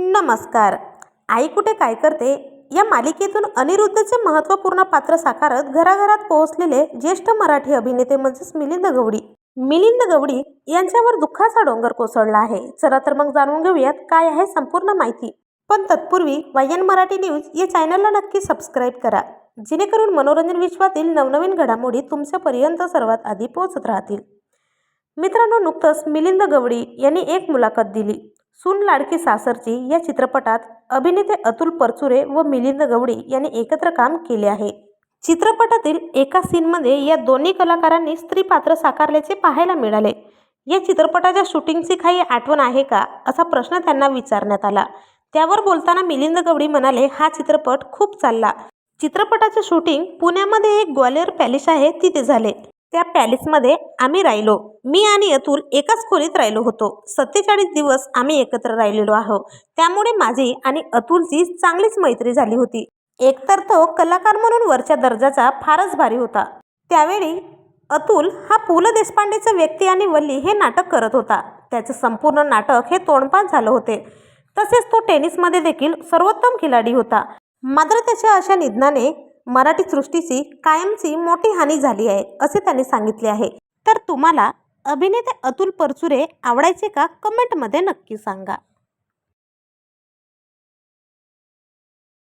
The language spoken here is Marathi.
नमस्कार. आई कुठे काय करते? या मालिकेतून अनिरुद्धचे महत्त्वपूर्ण पात्र साकारत घराघरात पोहोचलेले ज्येष्ठ मराठी अभिनेते म्हणजेच मिलिंद गवडी. मिलिंद गवडी यांच्यावर दुःखाचा डोंगर कोसळला आहे. चला तर मग जाणून घेऊयात काय आहे संपूर्ण माहिती. पण तत्पूर्वी वायन मराठी न्यूज या चॅनलला नक्की सबस्क्राईब करा. जेणेकरून मनोरंजन विश्वातील नवनवीन घडामोडी तुमच्यापर्यंत सर्वात आधी पोहोचत राहतील. मित्रांनो नुकतंच मिलिंद गवडी यांनी एक मुलाखत दिली. सून लाडकी सासरची या चित्रपटात अभिनेते अतुल परचुरे व मिलिंद गवडी यांनी एकत्र काम केले आहे. चित्रपटातील एका सीनमध्ये या दोन्ही कलाकारांनी स्त्री पात्र साकारल्याचे पाहायला मिळाले. या चित्रपटाच्या शूटिंगची काही आठवण आहे का? असा प्रश्न त्यांना विचारण्यात आला. त्यावर बोलताना मिलिंद गवडी म्हणाले हा चित्रपट खूप चालला. चित्रपटाचे शूटिंग पुण्यामध्ये एक ग्वालियर पॅलेस आहे तिथे झाले. त्या पॅलेसमध्ये आम्ही राहिलो. मी आणि अतुल एकाच खोलीत राहिलो होतो. सत्तेचाळीस दिवस आम्ही एकत्र राहिलेलो आहोत. त्यामुळे माझी आणि अतुलची चांगलीच मैत्री झाली होती. एकतर तो कलाकार म्हणून वरच्या दर्जाचा फारच भारी होता. त्यावेळी अतुल हा पु ल देशपांडेचं व्यक्ती आणि वल्ली हे नाटक करत होता. त्याचं संपूर्ण नाटक हे तोंडपाठ झालं होते. तसेच तो टेनिसमध्ये देखील सर्वोत्तम खिलाडी होता. मात्र त्याच्या अशा निधनाने मराठी सृष्टीची कायमची मोठी हानी झाली आहे असे त्यांनी सांगितले आहे. तर तुम्हाला अभिनेते अतुल परचुरे आवडायचे का? कमेंटमध्ये नक्की सांगा.